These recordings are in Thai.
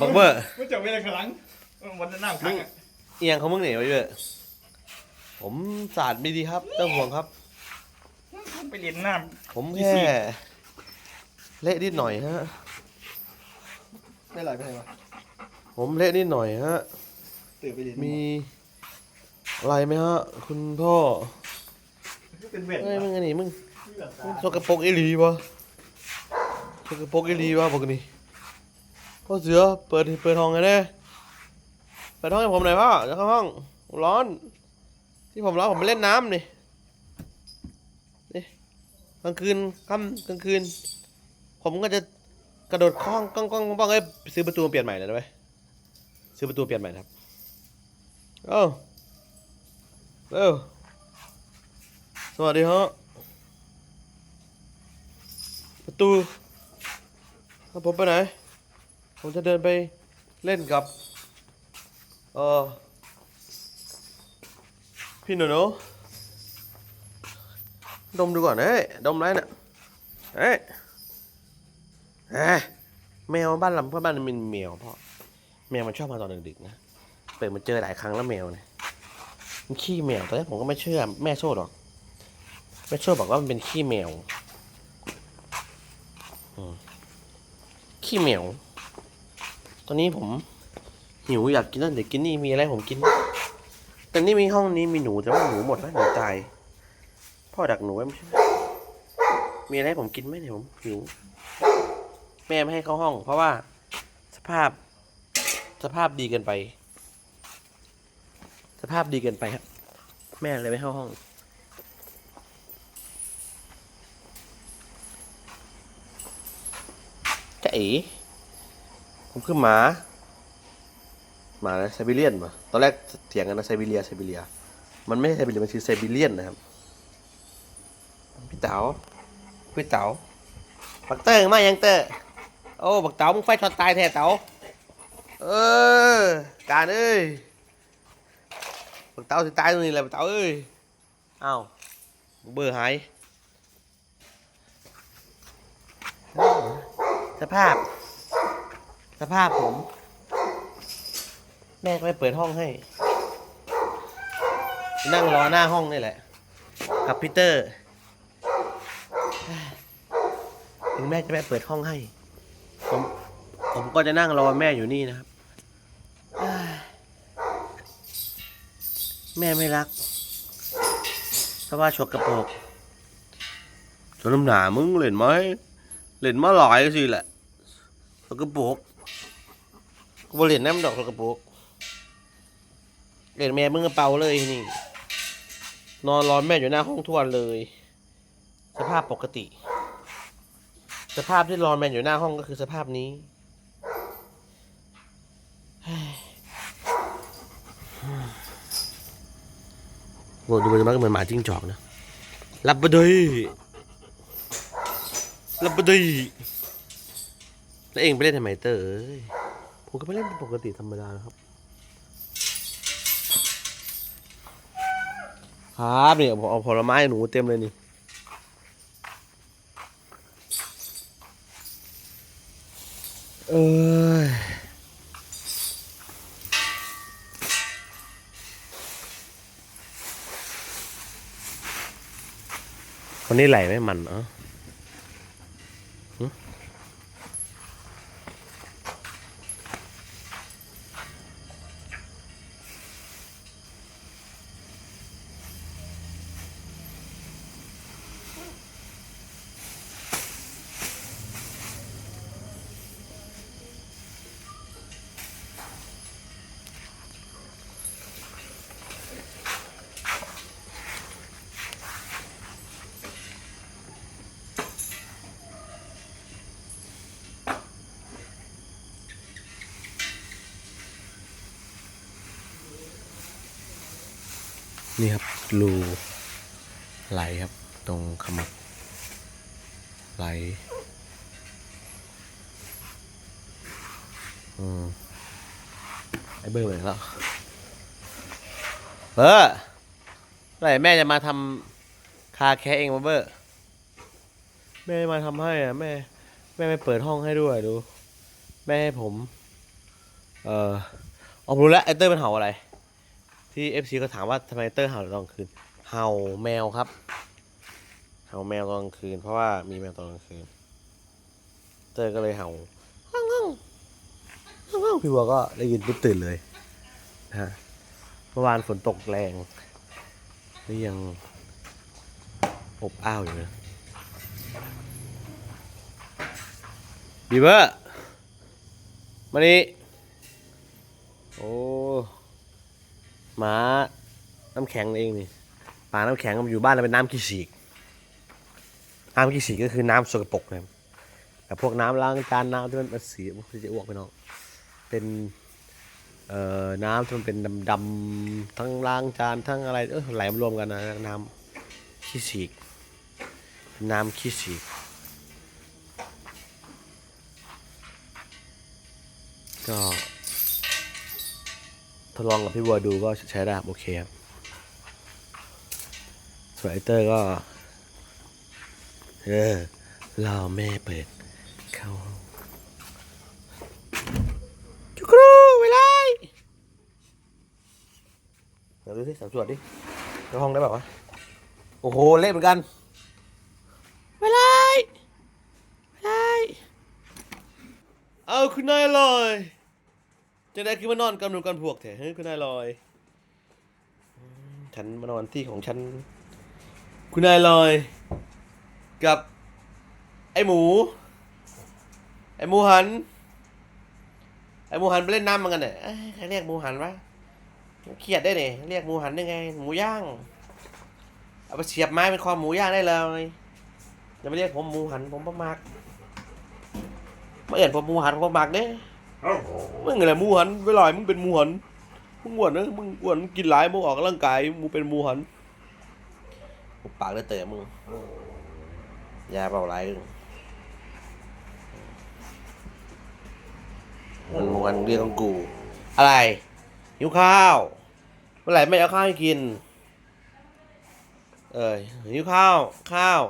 บักเบอร์ไม่จับเวลาขลังวันนั้นน้ำขังอะเอียงเขามึงเหนียวไปเบอร์ผมสาดไม่ดีครับต้องห่วงครับ ไปเรียนน้ผมอีแค่ซี่เละนิดหน่อยฮะไม่ไหลไปไหนวะผมเละนิดหน่อยฮะตื่นไปเรียนมีอะไรไหมฮะ คุณพ่อเป็นเวทเอ้ยมึงอันนี้มึงมึงสกปรกอีหลีวะสกปรกอีหลีวะบอกนี่ พ่อเสือเปิดเปิดห้องไงเด้เปิดห้องให้ผมหน่อยพ่อเดี๋ยวเข้าห้องร้อน ที่ผมร้อนผมไปเล่นน้ำนี่นี่กลางคืนค่ำกลางคืน ผมก็จะกระโดดคล้องก้องก้องป้องเอ้ยซื้อประตูเปลี่ยนใหม่เลยนะเว้ยซื้อประตูเปลี่ยนใหม่ครับเอ้าเร็วสวัสดีฮะประตูผมไปไหน ผมจะเดินไปเล่นกับ เออพี่หนูหนูดมดูก่อนเฮ้ยดมไรเน่ยเฮ้ยแมวบ้านเราเพื่อนบ้านมันมีแมวพ่อแมวมันชอบมาตอนดึกๆนะเปิดมาเจอหลายครั้งแล้วแมวเนี่ยมันขี้แมวตอนแรกผมก็ไม่เชื่อแม่โซ่หรอกแม่โซ่บอกว่ามันเป็นขี้แมวขี้แมว ตอนนี้ผมหิวอยากกินนั่นเดี๋ยวกินนี่มีอะไรผมกิน แต่นี่มีห้องนี้มีหนูแต่ว่าหนูหมดแล้วหนูตาย พ่อดักหนูไว้ไม่ใช่มีอะไรผมกินไหมเนี่ยผมหิว แม่ไม่ให้เข้าห้อง เพราะว่าสภาพสภาพดีเกินไป สภาพดีเกินไปครับ แม่เลยไม่เข้าห้อง จะเอ๋ ผมคือหมา หมาไซบีเรียนมาตอนแรกเถียงกันนะไซบีเรียไซบีเรีย มันไม่ใช่ไซบีเรียมันคือไซบีเรียนนะครับ พี่เต๋าพี่เต๋าบักเตอร์มายังเตอร์โอ้บักเต๋ามึงไฟช็อตตายแท้เต๋าเออการเอ้ยบักเต๋าสิตายตรงนี้แหละบักเต๋าเอ้ยอ้าวเบอร์หายสภาพ สภาพผม แม่ก็ไม่เปิดห้องให้ นั่งรอหน้าห้องนี่แหละ กับพีเตอร์ ถึงแม่จะไม่เปิดห้องให้ ผม ผมก็จะนั่งรอแม่อยู่นี่นะครับ แม่ไม่รัก เพราะว่าฉกกระโปรงจนน้ำหนามึงเล่นไหมเล่นมาหลายสิแหละกระโปรง กูบ่เล่นน้ำดอกกระปรงเล่นแม่มึงกระเป๋าเลยนี่ นอนรอแม่อยู่หน้าห้องทวนเลย สภาพปกติ สภาพที่รอแมนอยู่หน้าห้องก็คือสภาพนี้โง่ดูมันมันก็เหมือนหมาจิ้งจอกนะรับไปเลยรับไปเลยแล้วเองไปเล่นทำไมเตอร์เอ้ย ผมก็ไปเล่นเป็นปกติธรรมดานะครับ ครับนี่ผมเอาผลไม้หนูเต็มเลยนี่เอ้ยคนนี้ไหลไหมมันเออ นี่ครับรูไหลครับ ตรงขมับไหลอืมไอ้เบอร์ไปแล้วเบอร์เมื่อไหร่แม่จะมาทำคาแคร์เองมาเบอร์แม่มาทำให้อะแม่แม่ไม่เปิดห้องให้ด้วยดู แม่ให้ผม เออเอาผมรู้แล้วไอเตอร์เป็นเห่าอะไร ที่เอฟซีก็ถามว่าทำไมเตอร์เห่าตอนกลางคืน เห่าแมวครับ เห่าแมวตอนกลางคืน เพราะว่ามีแมวตอนกลางคืน เตอร์ก็เลยเห่าห้องห้องห้องห้องพี่บัวก็ได้ยินปุ๊บตื่นเลยนะฮะเมื่อวานฝนตกแรงนี่ยังอบอ้าวอยู่นะบีเบอร์มานี่โอ้ หมาน้ำแข็งเองนี่ปลาน้ำแข็งมันอยู่บ้านเราเป็นน้ำขี้ฉีกน้ำขี้ฉีกก็คือน้ำสกปรกนะครับแต่พวกน้ำล้างจานน้ำที่มันเป็นสีมันจะอ้วกไปน้องเป็นเอ่อน้ำที่มันเป็นดำๆทั้งล้างจานทั้งอะไรเออไหลมารวมกันนะน้ำขี้ฉีกน้ำขี้ฉีกก็ ทดลองกับพี่บัวดูก็ใช้ได้โอเคครับส่วนไอเตอร์ก็ เออรอแม่เปิด เข้าห้องจุกรูเวลาเดี๋ยวดูสิสามส่วนดิเข้าห้องได้แบบวะโอ้โห เละเหมือนกันเวลาเวลาเอาคุณนายลอย จะได้คือมานอนกำหนุนกันพวกแถเฮ้ยคุณนายลอย ฉันมานอนที่ของฉัน คุณนายลอย กับ ไอหมู ไอหมูหัน ไอหมูหันไปเล่นน้ำมันกันเนี่ยเอ้ยใครเรียกหมูหันวะเครียดได้เนี่ยเรียกหมูหันได้ไง หมูย่าง เอาไปเสียบไม้เป็นคอหมูย่างได้เลยอย่าไปเรียกผมหมูหันผมประมากมาเอ็นผมหมูหันผมประมากเด้ มึงอะไรมูหันเวลามึงเป็นมูหันมึงอ้วนนะมึงอ้วนมึงกินหลายมึงออกกำลังกายมึงเป็นมูหันปากได้เตะมึงยาเปล่าไรมันมันเรียกของกู อะไรหิวข้าว เมื่อไหร่ไม่เอาข้าวให้กิน เอ้ยหิวข้าว ข้าว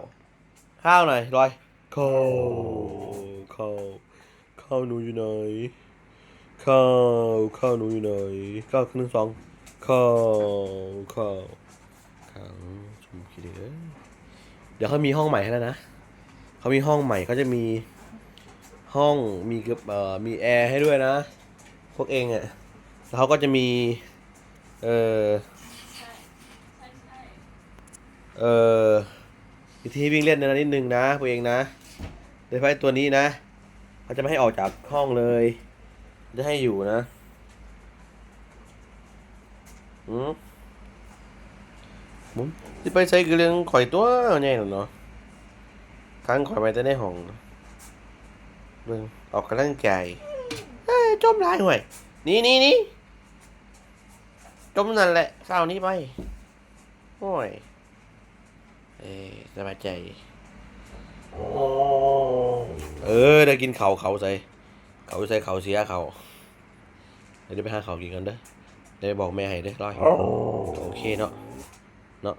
ข้าวหน่อยรอยข้าวข้าวข้าวหนูอยู่ไหน ข้าวข้าวหนูอยู่ไหนข้าวหนึ่งสองข้าวข้าวข้าวชมคิดเลยเดี๋ยวเขามีห้องใหม่ให้แล้วนะเขามีห้องใหม่เขาจะมีห้องมีกับเอ่อมีแอร์ให้ด้วยนะ พวกเองอะ่ะแล้วเขาก็จะมีเอ่อเออมีที่วิ่งเล่นนะนิดนึงนะพวกเองนะโดยเฉพาะไอ้ตัวนี้นะเขาจะไม่ให้ออกจากห้องเลย จะให้อยู่นะอืมมุมที่ไปใช้คือเรื่องข่อยตัวแน่นอนเนาะครั้งข่อยไปแต่ในห้องเบิ่งออกกำลังกายเอ้ยจมหลายห่วยนี่นี่นี่จมนั่นแหละเศร้านี้ไปโอ้ยเอ้ยสบายใจ เออ ได้กินเขาเขาใส่ เขาใส่เขาเสียเขาเดี๋ยวไปหาเขากินกันเด้อเดี๋ยวบอกแม่ให้เด้อร้อยโอเคเนาะเนาะ